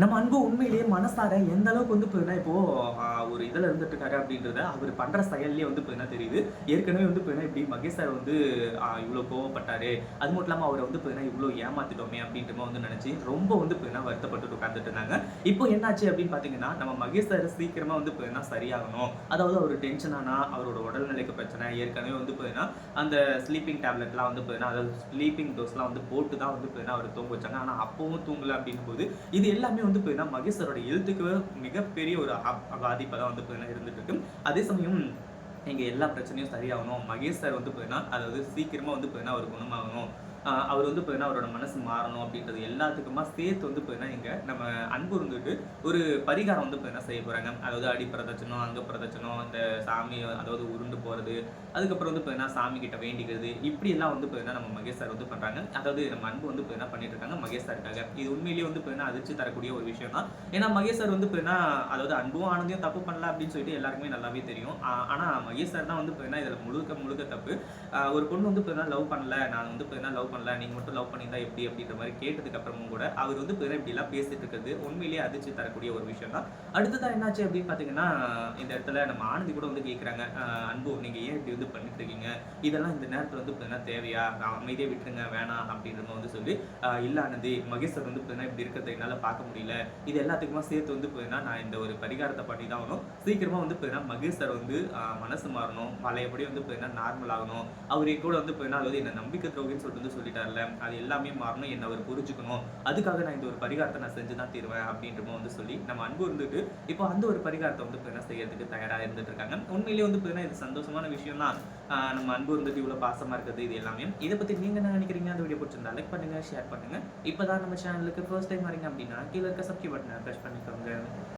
நம்ம அன்பு உண்மையிலேயே மனசார எந்த அளவுக்கு வந்து போயினா இப்போ ஒரு இதில் இருந்துட்டு இருக்காரு அப்படின்றத அவர் பண்ற செயல்லே வந்து போயினா தெரியுது. ஏற்கனவே வந்து போயினா இப்படி மகேஷ் சார் வந்து இவ்வளோ இவ்வளவு கோவப்பட்டாரு. அது மட்டும் இல்லாம அவரை வந்து போயினா இவ்வளோ ஏமாத்திட்டோமே அப்படின்ற வந்து நினைச்சு ரொம்ப வந்து போயினா வருத்தப்பட்டு உட்கார்ந்துட்டு இருந்தாங்க. இப்போ என்னாச்சு அப்படின்னு பாத்தீங்கன்னா நம்ம மகேஷ் சார் சீக்கிரமா வந்து போயினா சரியாகணும். அதாவது அவர் டென்ஷன் ஆனா அவரோட உடல்நிலைக்கு பிரச்சனை ஏற்கனவே வந்து போயினா அந்த ஸ்லீப்பிங் டேப்லெட்லாம் வந்து போயினா அதாவது ஸ்லீப்பிங் டோஸ்லாம் வந்து போட்டு தான் வந்து போயினா அவர் தூங்க வச்சாங்க. ஆனா அப்பவும் தூங்கல அப்படின்னும் போது இது எல்லாமே வந்து போயிருந்தா மகேஸ்வரோட எழுத்துக்கு மிகப்பெரிய ஒரு அப்- பாதிப்பை தான் வந்து போயினா இருந்துட்டு இருக்கு அதே சமயம் எங்க எல்லா பிரச்சனையும் சரியாகணும். மகேஷ் சார் வந்து போயினா அதாவது சீக்கிரமா வந்து போயினா ஒரு குணமாகணும். அவர் வந்து பார்த்தீங்கன்னா அவரோட மனசு மாறணும் அப்படின்றது எல்லாத்துக்குமா சேர்த்து வந்து பார்த்தீங்கன்னா இங்கே நம்ம அன்பு இருந்துட்டு ஒரு பரிகாரம் வந்து பார்த்தீங்கன்னா செய்ய போகிறாங்க அதாவது அடி பிரதட்சணம் அங்க பிரதட்சணம் அந்த சாமி அதாவது உருண்டு போகிறது அதுக்கப்புறம் வந்து பார்த்தீங்கன்னா சாமி கிட்ட வேண்டிக்கிறது இப்படியெல்லாம் வந்து பார்த்தீங்கன்னா நம்ம மகேஷ் சார் வந்து பண்ணுறாங்க அதாவது நம்ம அன்பு வந்து பார்த்தீங்கன்னா பண்ணிட்டு இருக்காங்க மகேஷ் சாருக்காக இது உண்மையிலேயே வந்து பார்த்தீங்கன்னா அதிர்ச்சி தரக்கூடிய ஒரு விஷயம் தான் ஏன்னா மகேஷ் சார் வந்து பார்த்தீங்கன்னா அதாவது அன்பும் ஆனந்தையும் தப்பு பண்ணல அப்படின்னு சொல்லிட்டு எல்லாருக்குமே நல்லாவே தெரியும் ஆனால் மகேஷ் சார் தான் வந்து பார்த்தீங்கன்னா இதில் முழுக்க முழுக்க தப்பு ஒரு பொண்ணு வந்து பார்த்தீங்கன்னா லவ் பண்ணல நான் வந்து பார்த்தீங்கன்னா லவ் பண்ணல நீங்கள் மட்டும் லவ் பண்ணியிருந்தா எப்படி அப்படின்ற மாதிரி கேட்டதுக்கு அப்புறமும் கூட அவர் வந்து பிற இப்படி எல்லாம் பேசிட்டு இருக்கிறது உண்மையிலேயே அதிர்ச்சி தரக்கூடிய ஒரு விஷயம் தான். அடுத்ததான் என்னாச்சு அப்படின்னு பாத்தீங்கன்னா இந்த இடத்துல நம்ம ஆனந்தி கூட வந்து கேட்குறாங்க அன்பு நீங்க ஏன் இப்படி வந்து பண்ணிட்டு இருக்கீங்க? இதெல்லாம் இந்த நேரத்துல வந்து பார்த்தீங்கன்னா தேவையா? நான் அமைதியா விட்டுருங்க வேணாம் அப்படின்ற மாதிரி வந்து சொல்லி இல்லை இல்ல ஆனந்தி மகேஷ் வந்து பார்த்தீங்கன்னா இப்படி இருக்கிறத என்னால பார்க்க முடியல. இது எல்லாத்துக்குமா சேர்த்து வந்து பார்த்தீங்கன்னா நான் இந்த ஒரு பரிகாரத்தை பண்ணி தான் ஆகணும். சீக்கிரமா வந்து பார்த்தீங்கன்னா மகேஸ்வர் வந்து மனசு மாறணும். பழையபடி வந்து பார்த்தீங்கன்னா நார்மல் ஆகணும். அவர் கூட வந்து பார்த்தீங்கன்னா அதாவது என்ன நம்பிக்கை துரோகின்னு சொல்லிட்டு வந்து சொல்லிட்டார்ல. அது எல்லாமே மாறணும் என்ன அவர் புரிஞ்சுக்கணும். அதுக்காக நான் இந்த ஒரு பரிகாரத்தை நான் செஞ்சு தான் தீருவேன் அப்படின்ற வந்து சொல்லி நம்ம அன்பு இருந்துட்டு இப்போ அந்த ஒரு பரிகாரத்தை வந்து போயினா செய்யறதுக்கு தயாரா இருந்துட்டு இருக்காங்க உண்மையிலேயே வந்து பார்த்தீங்கன்னா இது சந்தோஷமான விஷயம் தான் ஆஹ் நம்ம அன்பு இருந்துட்டு இவ்வளவு பாசமா இருக்குது இது எல்லாமே. இதை பத்தி நீங்க என்ன நினைக்கிறீங்க? அந்த வீடியோ பிடிச்சிருந்தா லைக் பண்ணுங்க ஷேர் பண்ணுங்க. இப்பதான் நம்ம சேனலுக்கு ஃபர்ஸ்ட் டைம் வரீங்க அப்படின்னா கீழே இருக்க சப்ஸ்கிரைப் பட்டனை ப்ரெஸ் பண்ணிக்கோங்க.